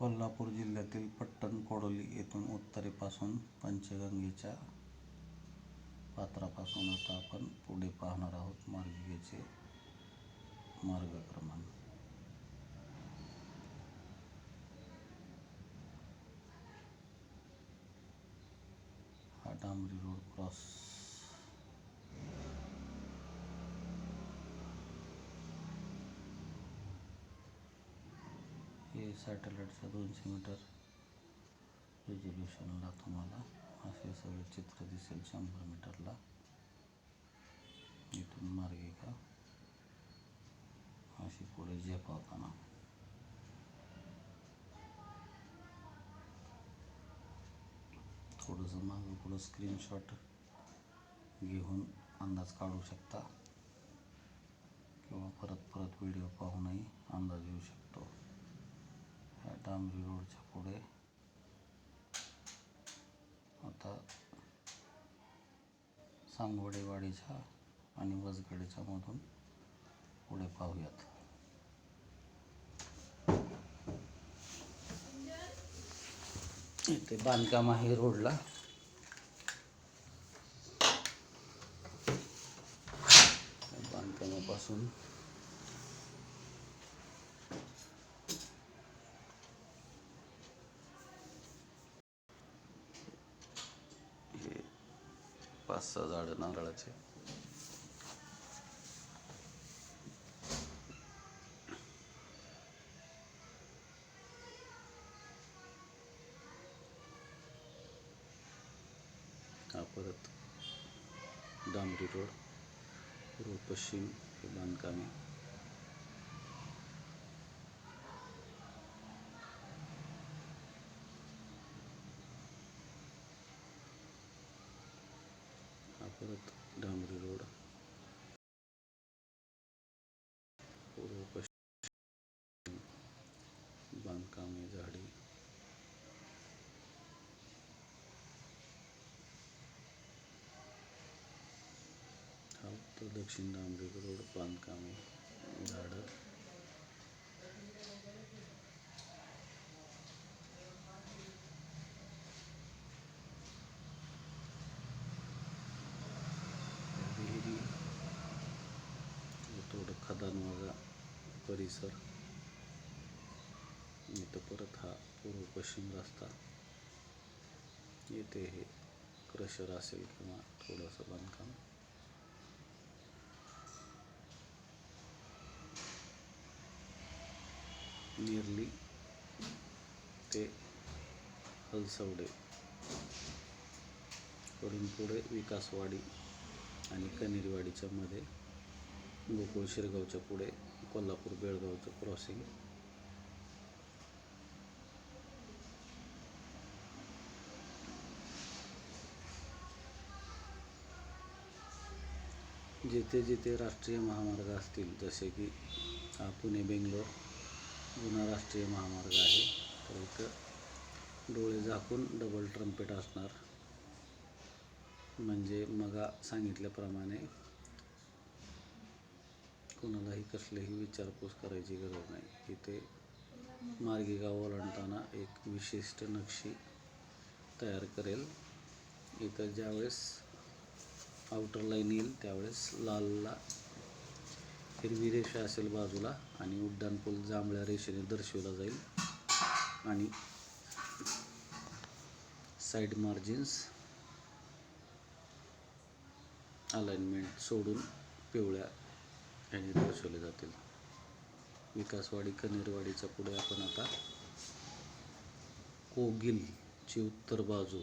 कोल्हापूर जिल्ह्यातील पट्टण कोडोली येथून उत्तरेपासून पंचगंगेच्या पात्रापासून आता आपण पुढे पाहणार आहोत मार्गिकेचे मार्गक्रमण. हा डांबरी रोड क्रॉस हे दोनशे मीटर रेझोल्युशनला तुम्हाला असे सगळे चित्र दिसेल शंभर मीटरला. इथून मार्गिका अशी पुढे झेपावताना थोडंसं मागं पुढं स्क्रीनशॉट घेऊन अंदाज काढू शकता. किंवा परत परत व्हिडिओ पाहूनही अंदाज येऊ शकतो. डांबरी रोडच्या पुढे. आता सांगवडेवाडीच्या आणि वसगडेच्या मधून पुढे पाहूयात. इथे बांधकाम आहे रोडला. बांधकामापासून पाच सहा झाड नारळाचे. हा परत डांबरी रोड पूर्व पश्चिम हे बांधकामे हा परत डांबरी रोड पूर्व पश्चिम बांधकामे झाडी हा उत्तर दक्षिण डांबरी रोड बांधकामे झाडं. विहिरी थोडं खदानवागा परिसर. इथं परत हा पूर्व पश्चिम रस्ता. येथे हे क्रशर असेल किंवा थोडंसं बांधकाम. निरली ते हलसवडे करून पुढे विकासवाडी आणि कनेरीवाडीच्या मध्ये गोकुळ शिरगावच्या पुढे कोल्हापूर बेळगावचं क्रॉसिंग जिथे जिथे राष्ट्रीय महामार्ग असतील जसे की पुणे बेंगलोर जुना राष्ट्रीय महामार्ग आहे. तर इथं डोळे झाकून डबल ट्रम्पेट असणार. म्हणजे मगा सांगितल्याप्रमाणे कोणालाही कसलीही विचारपूस करायची गरज नाही. इथे मार्गिका ओलांडताना एक विशिष्ट नक्षी तयार करेल. इथं ज्यावेळेस आउटर लाईन येईल त्यावेळेस लालला हिरवी रेषा असेल बाजूला आणि उड्डाणपूल जांभळ्या रेषेने दर्शवला जाईल. आणि साईड मार्जिन्स अलाइनमेंट सोडून पिवळ्या ह्याने दर्शवले जातील. विकासवाडी कनेरवाडीच्या पुढे आपण आता कोगिलची उत्तर बाजू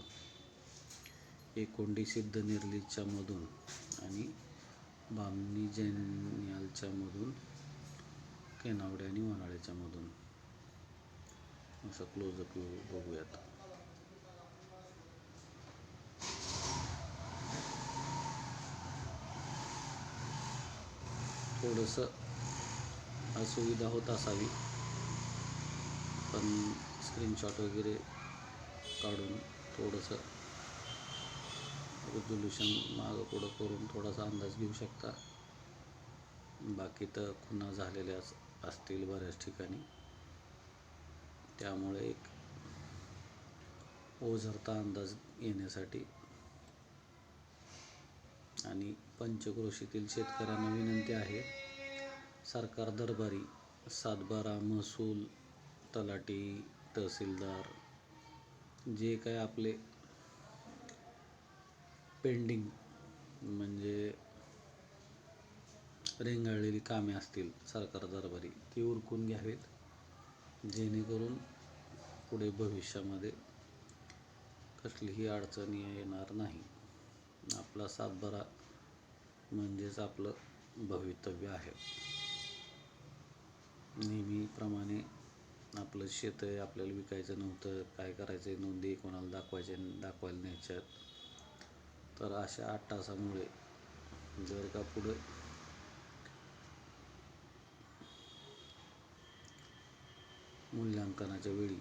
एकोंडी सिद्ध निर्लीच्या मधून आणि बामणी जेनियालच्यामधून केनावडे आणि वनाळ्याच्यामधून असं क्लोजअप बघूयात. थोडंसं असुविधा होत असावी पण स्क्रीनशॉट वगैरे काढून थोडंसं रेझोल्युशन मागं पुढं करून थोडासा अंदाज घेऊ शकता. बाकी तर खुणा झालेल्या असतील बऱ्याच ठिकाणी. त्यामुळे एक ओझरता अंदाज येण्यासाठी आणि पंचक्रोशीतील शेतकऱ्यांना विनंती आहे सरकार दरबारी सातबारा महसूल तलाठी तहसीलदार जे काय आपले पेंडिंग म्हणजे रेंगाळलेली कामे असतील सरकार दरबारी ती उरकून घ्यावीत जेणेकरून पुढे भविष्यामध्ये कसलीही अडचण येणार नाही. आपला सातबारा म्हणजेच आपलं भवितव्य आहे. नेहमीप्रमाणे आपलं शेत आहे आपल्याला विकायचं नव्हतं काय करायचं आहे नोंदी कोणाला दाखवायच्या दाखवायला न्यायच्यात. तर अशा आठ तासामुळे जर का पुढे मूल्यांकनाच्या वेळी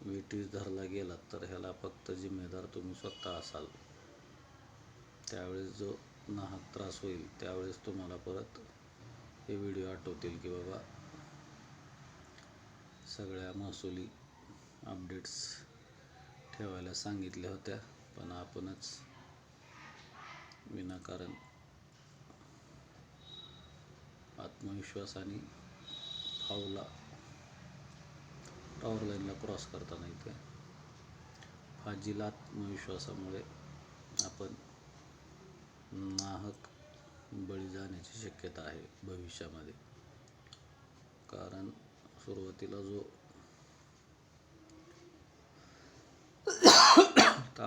वेटीस धरला गेला तर ह्याला फक्त जिम्मेदार तुम्ही स्वतः असाल. त्यावेळेस जो नाहक त्रास होईल त्यावेळेस तुम्हाला परत हे व्हिडिओ आठवतील की बाबा सगळ्या महसुली अपडेट्स ठेवायला सांगितल्या होत्या पण आपणच विनाकारण आत्मविश्वासाने फावला. टॉवर लाईनला क्रॉस करताना इथे. फाजील आत्मविश्वासामुळे आपण नाहक बळी जाण्याची शक्यता आहे भविष्यामध्ये. कारण सुरुवातीला जो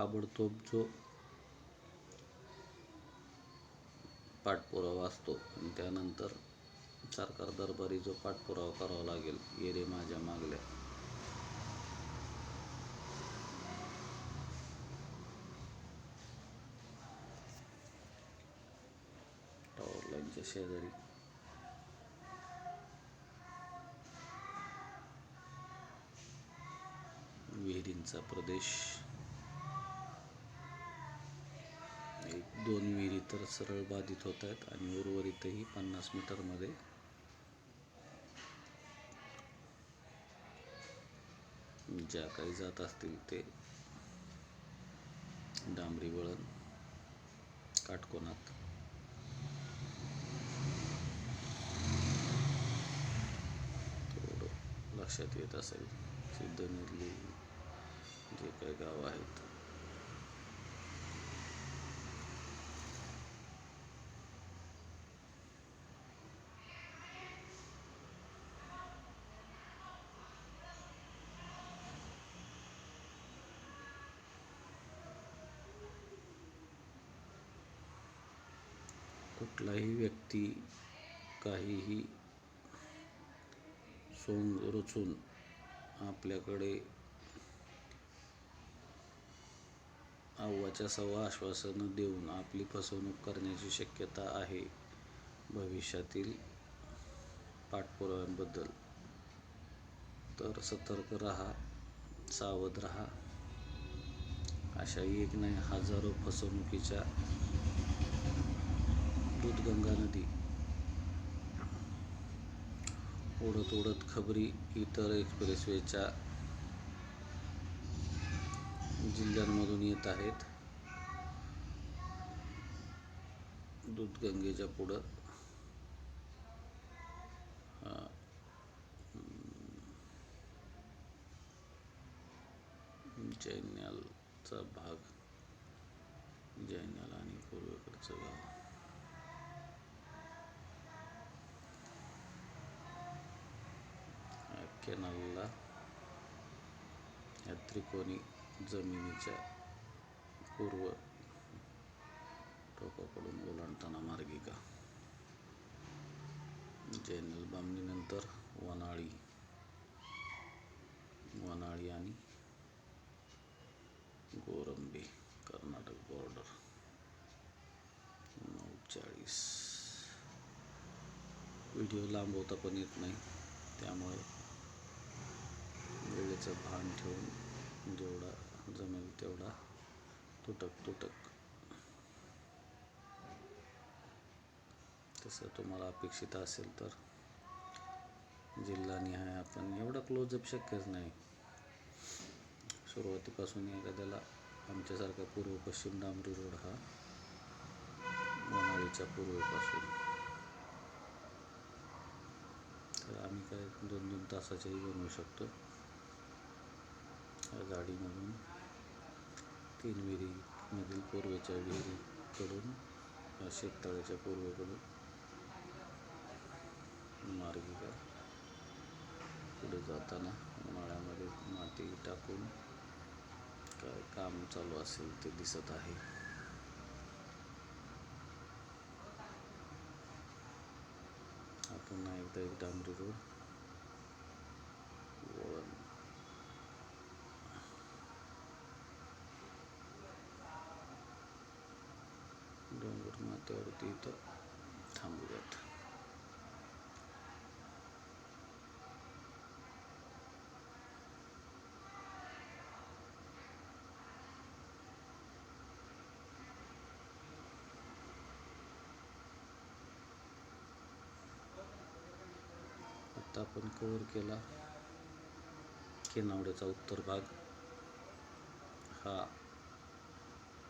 ताबडतोब जो पाठपुरावा असतो आणि त्यानंतर सरकार दरबारी जो पाठपुरावा करावा लागेल ये रे माझ्या मागल्या. टॉवर लाईनच्या शेजारी. विहिरींचा प्रदेश एक दोन विहिरी तर सरळ बाधित होत आहेत आणि उर्वरितही पन्नास मीटरमध्ये ज्या काही जात असतील ते डांबरी वळण काटकोनात. थोडं लक्षात येत असेल सिद्धनेरली जे काही गाव आहेत. कुठलाही व्यक्ती काहीही सोंग रचून आपल्याकडे अव्वाच्या सव्वा आश्वासनं देऊन आपली फसवणूक करण्याची शक्यता आहे भविष्यातील पाठपुराव्यांबद्दल. तर सतर्क राहा सावध राहा. अशा एक नाही हजारो फसवणुकीच्या दूधगंगा नदी. ओढत ओढत खबरी इतर एक्सप्रेसवेच्या जिल्ह्यांमधून येत आहेत. दूधगंगेच्या पुढं जैन्यालचा भाग जैन्याल आणि पूर्वेकडचं गाव. कॅनलला या त्रिकोणी जमिनीच्या पूर्व टोकाकडून ओलांडताना मार्गिका जैनल बांधणीनंतर वनाळी. वनाळी आणि गोरंबे कर्नाटक बॉर्डर नऊ चाळीस व्हिडिओ लांबवता पण येत नाही. त्यामुळे वेळेचं भान ठेवून जेवढा जमेल तेवढा तुटक तुटक. तसं तुम्हाला अपेक्षित असेल तर जिल्हानिहाय आपण एवढा क्लोजअप शक्यच नाही. सुरुवातीपासून एखाद्याला आमच्यासारखा पूर्व पश्चिम डांबरी रोड हा वनाळीच्या पूर्वेपासून. तर आम्ही काय दोन दोन तासाच्याही बनवू शकतो. या गाडीमधून तीन विहिरीमधील पूर्वेच्या विहिरीकडून या शेततळ्याच्या पूर्वेकडून मार्गिका पुढे जाताना उन्हाळ्यामध्ये माती टाकून काय काम चालू असेल ते दिसत आहे. हा पुन्हा एकदा एक डांबरी रोड वळण डोंगर इथं थांबूयात आता आपण कवर केला. केनावड्याचा उत्तर भाग. हा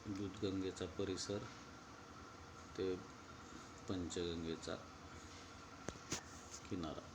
दूधगंगेचा परिसर. ते पंचगंगेचा किनारा.